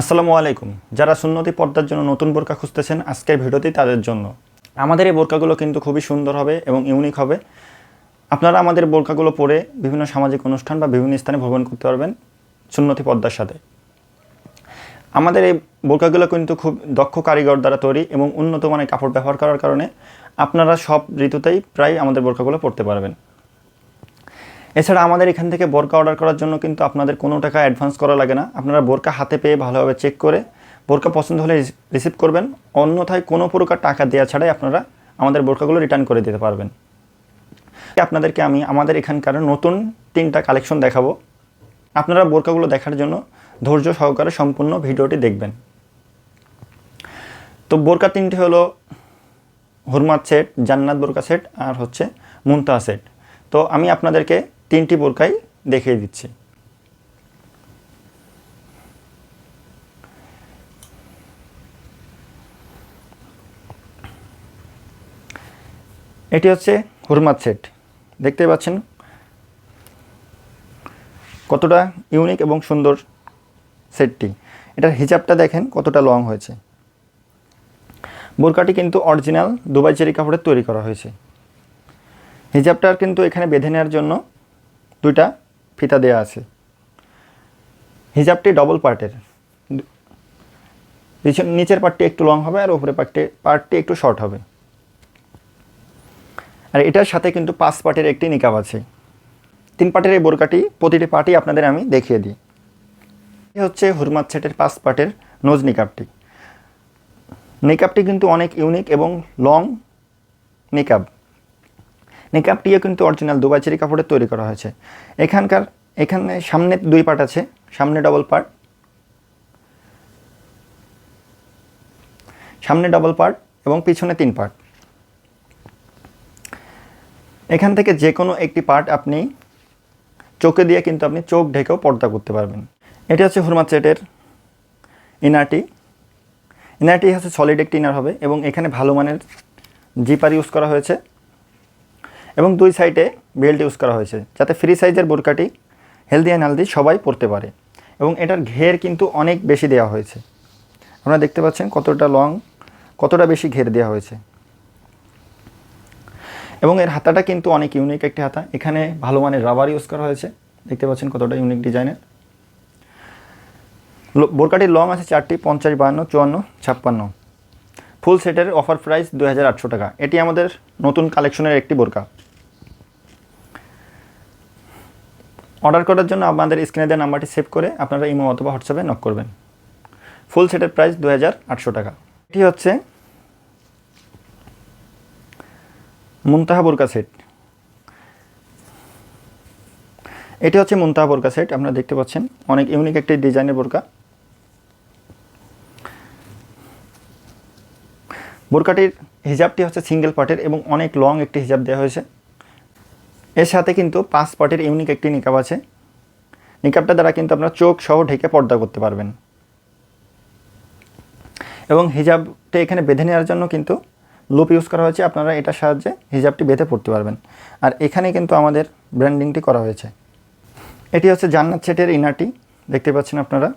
আসসালামু আলাইকুম। যারা সুন্নতি পর্দার জন্য নতুন বোরকা খুঁজতেছেন, আজকের ভিডিওটি তাদের জন্য। আমাদের এই বোরকাগুলো কিন্তু খুবই সুন্দর হবে এবং ইউনিক হবে। আপনারা আমাদের বোরকাগুলো পরে বিভিন্ন সামাজিক অনুষ্ঠান বা বিভিন্ন স্থানে ভ্রমণ করতে পারবেন সুন্নতি পর্দার সাথে। আমাদের এই বোরকাগুলো কিন্তু খুব দক্ষ কারিগর দ্বারা তৈরি এবং উন্নত মানের কাপড় ব্যবহার করার কারণে আপনারা সব ঋতুতেই প্রায় আমাদের বোরকাগুলো পরতে পারবেন। এছাড়া আমাদের এখান থেকে বোরকা অর্ডার করার জন্য কিন্তু আপনাদের কোনো টাকা অ্যাডভান্স করা লাগে না। আপনারা বোরকা হাতে পেয়ে ভালোভাবে চেক করে বোরকা পছন্দ হলে রিসিভ করবেন। অন্যথায় কোনো প্রকার টাকা দেওয়া ছাড়াই আপনারা আমাদের বোরকাগুলো রিটার্ন করে দিতে পারবেন। আপনাদেরকে আমি আমাদের এখানকার নতুন তিনটা কালেকশন দেখাবো। আপনারা বোরকাগুলো দেখার জন্য ধৈর্য সহকারে সম্পূর্ণ ভিডিওটি দেখবেন। তো বোরকা তিনটি হলো হুরমাত সেট জান্নাত বোরকা সেট আর হচ্ছে মুনতাহা সেট তো আমি আপনাদেরকে তিনটি বোরকাই দেখিয়ে দিচ্ছি। এটি হচ্ছে হুরমাত সেট। দেখতে পাচ্ছেন কতটা ইউনিক এবং সুন্দর সেটটি। এটার হিজাবটা দেখেন কতটা লং হয়েছে। বোরকাটি কিন্তু অরিজিনাল দুবাই চেরি কাপড়ের তৈরি করা হয়েছে। হিজাবটার কিন্তু এখানে বেঁধে নেওয়ার জন্য দুইটা ফিতা দেওয়া আছে। হিজাবটি ডবল পার্টের নিচের পার্টটি একটু লং হবে আর উপরে পার্টটি পার্টটি একটু শর্ট হবে। আর এটার সাথে কিন্তু পাঁচ পার্টের একটি নিকাব আছে। তিন পার্টের এই বোরকাটি, প্রতিটি পার্টি আপনাদের আমি দেখিয়ে দিই। হচ্ছে হুরমাত সেটের পাঁচ পার্টের নোজ নিকাবটি নিকাবটি কিন্তু অনেক ইউনিক এবং লং নিকাব নিকাবটিও কিন্তু অরিজিনাল দুবাই চেরি কাপড়ের তৈরি করা হয়েছে। এখানকার, এখানে সামনে দুই পার্ট আছে, সামনে ডবল পার্ট সামনে ডবল পার্ট এবং পিছনে তিন পার্ট এখান থেকে যে কোনো একটি পার্ট আপনি চোখে দিয়ে কিন্তু আপনি চোখ ঢেকেও পর্দা করতে পারবেন। এটি হচ্ছে হুরমাত সেটের ইনারটি ইনারটি হচ্ছে সলিড একটি ইনার হবে এবং এখানে ভালো মানের জিপার ইউজ করা হয়েছে। এবং দুই সাইডে বেল্ট ইউজ করা হয়েছে, যাতে ফ্রি সাইজের বোরকাটি হেলদি অ্যান্ড হেলদি সবাই পরতে পারে। এবং এটার ঘের কিন্তু অনেক বেশি দেওয়া হয়েছে। আপনারা দেখতে পাচ্ছেন কতটা লং কতটা বেশি ঘের দেওয়া হয়েছে। এবং এর হাতাটা কিন্তু অনেক ইউনিক একটি হাতা। এখানে ভালো মানের রাবার ইউজ করা হয়েছে। দেখতে পাচ্ছেন কতটা ইউনিক ডিজাইনের বোরকাটির লং আছে চারটি, পঞ্চাশ, বাহান্ন, চুয়ান্ন, ছাপ্পান্ন। ফুল সেটের অফার প্রাইস দু হাজার আটশো টাকা। এটি আমাদের নতুন কালেকশনের একটি বোরকা। অর্ডার করার জন্য আমাদের স্ক্রিনে দেওয়া নাম্বারটি সেভ করে আপনারা ইমো অথবা হোয়াটসঅ্যাপে নক করবেন। ফুল সেটের প্রাইস দু হাজার আটশো টাকা। এটি হচ্ছে মুনতাহা বোরকা সেট এটি হচ্ছে মুনতাহা বোরকা সেট আপনারা দেখতে পাচ্ছেন। অনেক ইউনিক একটি ডিজাইনের বোরকা। বোরকাটির হিজাবটি হচ্ছে সিঙ্গেল পার্টের এবং অনেক লং একটি হিজাব দেওয়া হয়েছে। এর সাথে কিন্তু পাঁচ পার্টের ইউনিক একটি নিকাব আছে। নিকাবটা দ্বারা কিন্তু আপনারা চোখ সহ ঢেকে পর্দা করতে পারবেন। এবং হিজাবটা এখানে বেঁধে নেওয়ার জন্য কিন্তু লুপ ইউজ করা হয়েছে। আপনারা এটার সাহায্যে হিজাবটি বেঁধে পড়তে পারবেন। আর এখানে কিন্তু আমাদের ব্র্যান্ডিংটি করা হয়েছে। এটি হচ্ছে জান্নাত সেটের ইনারটি দেখতে পাচ্ছেন আপনারা?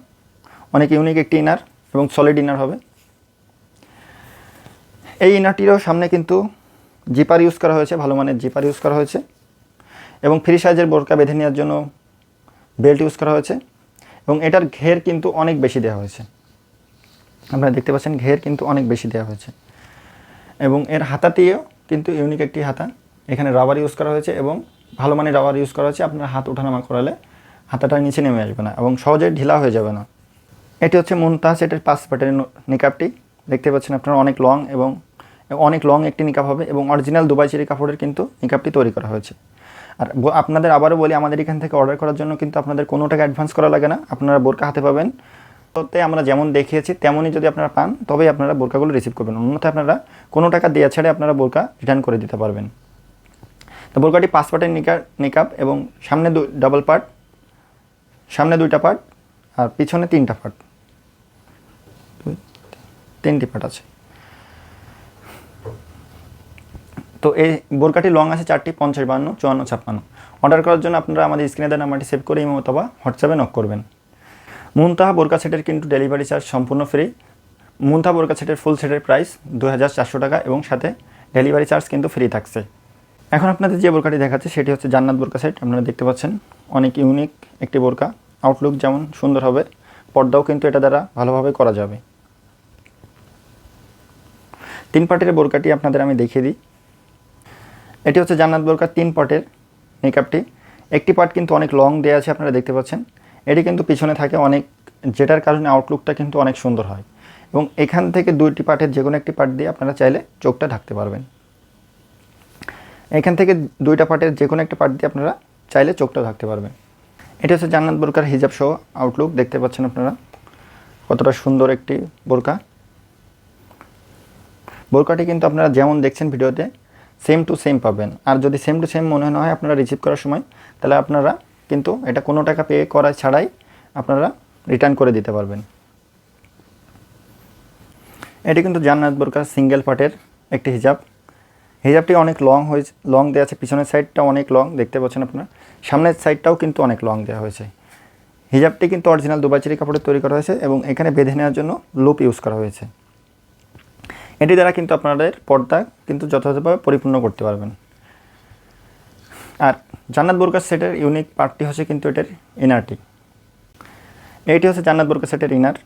অনেক ইউনিক একটি ইনার এবং সলিড ইনার হবে। এই ইনারটিরও সামনে কিন্তু জিপার ইউজ করা হয়েছে, ভালো মানের জিপার ইউজ করা হয়েছে। এবং ফ্রি সাইজের বোরকা বেঁধে নেওয়ার জন্য বেল্ট ইউজ করা হয়েছে। এবং এটার ঘের কিন্তু অনেক বেশি দেওয়া হয়েছে। আপনারা দেখতে পাচ্ছেন ঘের কিন্তু অনেক বেশি দেওয়া হয়েছে। এবং এর হাতাটিও কিন্তু ইউনিক একটি হাতা। এখানে রাবার ইউজ করা হয়েছে এবং ভালো মানের রাবার ইউজ করা হয়েছে। আপনার হাত ওঠানামা করালে হাতাটা নিচে নেমে আসবে না এবং সহজে ঢিলা হয়ে যাবে না। এটি হচ্ছে মুনতাহা সেটের পাঁচ পাটের নিকাবটি দেখতে পাচ্ছেন আপনারা অনেক লং এবং অনেক লং একটি নিকাব হবে এবং অরিজিনাল দুবাই চেরি কাপড়ের কিন্তু নিকাবটি তৈরি করা হয়েছে। আর আপনাদের আবারও বলি, আমাদের এখান থেকে অর্ডার করার জন্য কিন্তু আপনাদের কোনো টাকা অ্যাডভান্স করা লাগে না। আপনারা বোরকা হাতে পাবেন। তোতে আমরা যেমন দেখিয়েছি, তেমনই যদি আপনারা পান, তবেই আপনারা বোরকাগুলো রিসিভ করবেন। অন্যথায় আপনারা কোনো টাকা দেওয়া ছেড়ে আপনারা বোরকা রিটার্ন করে দিতে পারবেন। তো বোরকাটি পাঁচ পার্টের নিকা নিকাব এবং সামনে দু ডাবল পার্ট সামনে দুইটা পার্ট আর পিছনে তিনটা পার্ট তিনটি পার্ট আছে। তো এই বোরকাটি লং আছে চারটি, পঞ্চাশ বান্ন চুয়ান্ন, ছাপ্পান্ন। অর্ডার করার জন্য আপনারা আমাদের স্ক্রিনে দেওয়া নাম্বারটি সেভ করে ইমো অথবা হোয়াটসঅ্যাপে নক করবেন। মুনতাহা বোরকা সেটের কিন্তু ডেলিভারি চার্জ সম্পূর্ণ ফ্রি মুনতাহা বোরকা সেটের ফুল সেটের প্রাইস দু হাজার চারশো টাকা এবং সাথে ডেলিভারি চার্জ কিন্তু ফ্রি থাকছে। এখন আপনাদের যে বোরকাটি দেখাচ্ছে সেটি হচ্ছে জান্নাত বোরকা সেট। আপনারা দেখতে পাচ্ছেন, অনেক ইউনিক একটি বোরকা। আউটলুক যেমন সুন্দর হবে, পর্দাও কিন্তু এটা দ্বারা ভালোভাবে করা যাবে। তিন পার্টির বোরকাটি আপনাদের আমি দেখিয়ে দিই। এটি হচ্ছে জান্নাত বোরকার তিন পার্টের মেকআপটি একটি পার্ট কিন্তু অনেক লং দেওয়া আছে, আপনারা দেখতে পাচ্ছেন। এটি কিন্তু পিছনে থাকে অনেক, যেটার কারণে আউটলুকটা কিন্তু অনেক সুন্দর হয়। এবং এখান থেকে দুইটি পার্টের যে কোনো একটি পার্ট দিয়ে আপনারা চাইলে চোখটা ঢাকতে পারবেন। এখান থেকে দুইটা পার্টের যে কোনো একটা পার্ট দিয়ে আপনারা চাইলে চোখটা ঢাকতে পারবেন। এটি হচ্ছে জান্নাত বোরকার হিজাব সহ আউটলুক দেখতে পাচ্ছেন আপনারা। কতটা সুন্দর একটি বোরকা। বোরকাটি কিন্তু আপনারা যেমন দেখছেন ভিডিওতে সেম টু সেম পাবেন। আর যদি সেম টু সেম মনে না হয় আপনারা রিসিভ করার সময়, তাহলে আপনারা কিন্তু এটা কোনো টাকা পে করা ছাড়াই আপনারা রিটার্ন করে দিতে পারবেন। এটি কিন্তু জান্নাত বোরকার সিঙ্গেল পার্টের একটি হিজাব। হিজাবটি অনেক লং হয়েছে লং দেওয়া আছে। পিছনের সাইডটা অনেক লং দেখতে পাচ্ছেন আপনারা। সামনের সাইডটাও কিন্তু অনেক লং দেওয়া হয়েছে। হিজাবটি কিন্তু অরিজিনাল দুবাইচেরি কাপড়ে তৈরি করা হয়েছে এবং এখানে বেঁধে নেওয়ার জন্য লুপ ইউজ করা হয়েছে। এটি দ্বারা কিন্তু আপনাদের পর্দা কিন্তু যথাযথভাবে পরিপূর্ণ করতে পারবেন। আর জান্নাত বোরকা সেটের ইউনিক পার্টটি হচ্ছে কিন্তু এটার ইনারটি এইটি হচ্ছে জান্নাত বোরকা সেটের ইনার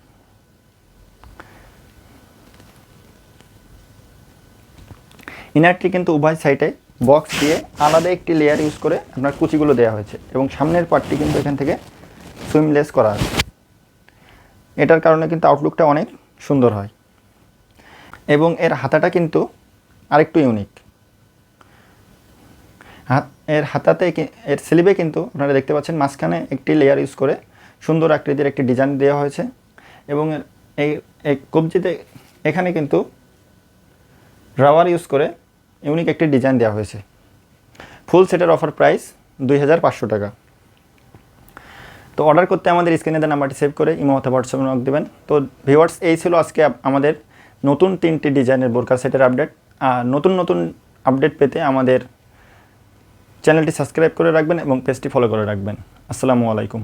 ইনারটি কিন্তু উভয় সাইডে বক্স দিয়ে আলাদা একটি লেয়ার ইউজ করে আপনার কুচিগুলো দেওয়া হয়েছে এবং সামনের পার্টটি কিন্তু এখান থেকে সুইমলেস করা আছে। এটার কারণে কিন্তু আউটলুকটা অনেক সুন্দর হয়। এবং এর হাতাটা কিন্তু আরেকটু ইউনিক হাত, এর হাতাতে এর স্লিভে কিন্তু আপনারা দেখতে পাচ্ছেন মাঝখানে একটি লেয়ার ইউজ করে সুন্দর আকৃতির একটি ডিজাইন দেওয়া হয়েছে এবং এই এই কবজিতে এখানে কিন্তু রাবার ইউজ করে ইউনিক একটি ডিজাইন দেওয়া হয়েছে। ফুল সেটের অফার প্রাইস দুই হাজার পাঁচশো টাকা। তো অর্ডার করতে আমাদের স্ক্রিনে দেওয়া নাম্বারটি সেভ করে, ইমো অথবা হোয়াটসঅ্যাপে নক দেবেন। তো ভিউয়ার্স এই ছিল আজকে আমাদের নতুন তিনটি ডিজাইনের বোরকা সেটের আপডেট। আর নতুন নতুন আপডেট পেতে আমাদের চ্যানেলটি সাবস্ক্রাইব করে রাখবেন এবং পেজটি ফলো করে রাখবেন। আসসালামু আলাইকুম।